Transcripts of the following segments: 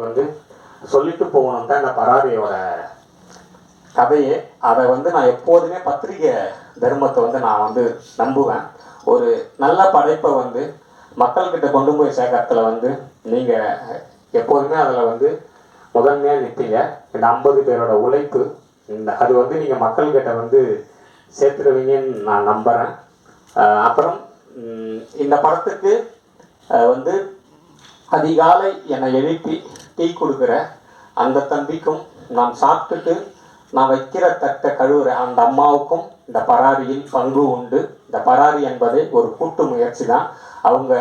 வந்து சொல்லிட்டு போகணும் தான் இந்த பராரியோட கதையே. அதை வந்து நான் எப்போதுமே பத்திரிகை தர்மத்தை வந்து நான் வந்து நம்புவேன். ஒரு நல்ல படைப்பை வந்து மக்கள்கிட்ட கொண்டு போய் சேர்க்கறதுல வந்து நீங்கள் எப்போதுமே அதில் வந்து முதன்மையாக நிற்பீங்க இந்த ஐம்பது பேரோட உழைப்பு இந்த அது வந்து நீங்கள் மக்கள்கிட்ட வந்து சேர்த்துடுவீங்கன்னு நான் நம்புகிறேன் அப்புறம் இந்த படத்துக்கு வந்து அதிகாலை என்னை எழுப்பி டீ கொடுக்குற அந்த தம்பிக்கும் நான் சாப்பிட்டுட்டு நான் வைக்கிற தட்டை கழுவுற அந்த அம்மாவுக்கும் இந்த பராரியில் பங்கு உண்டு. இந்த பராரி என்பது ஒரு கூட்டு முயற்சி தான். அவங்க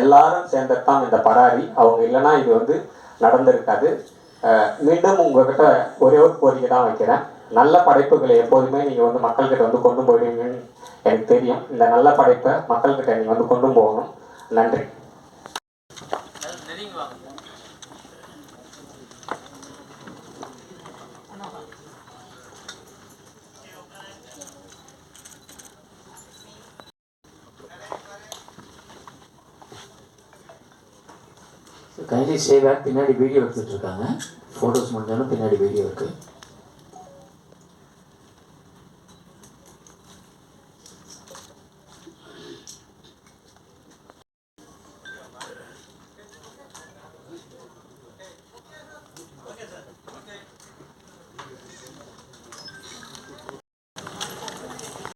எல்லாரும் சேர்ந்ததான் இந்த பராரி. அவங்க இல்லைன்னா இது வந்து நடந்திருக்காது. மீண்டும் உங்ககிட்ட ஒரே ஒரு கோரிக்கை தான் வைக்கிறேன். நல்ல படைப்புகளை எப்போதுமே நீங்கள் வந்து மக்கள்கிட்ட வந்து கொண்டு போயிடுவீங்கன்னு எனக்கு தெரியும். இந்த நல்ல படைப்பை மக்கள்கிட்ட நீங்கள் வந்து கொண்டு போகணும். நன்றி. கைண்ட்லி சேவ் பின்னாடி வீடியோ எடுத்துட்டு இருக்காங்க. ஃபோட்டோஸ் முடிஞ்சாலும் பின்னாடி வீடியோ இருக்குது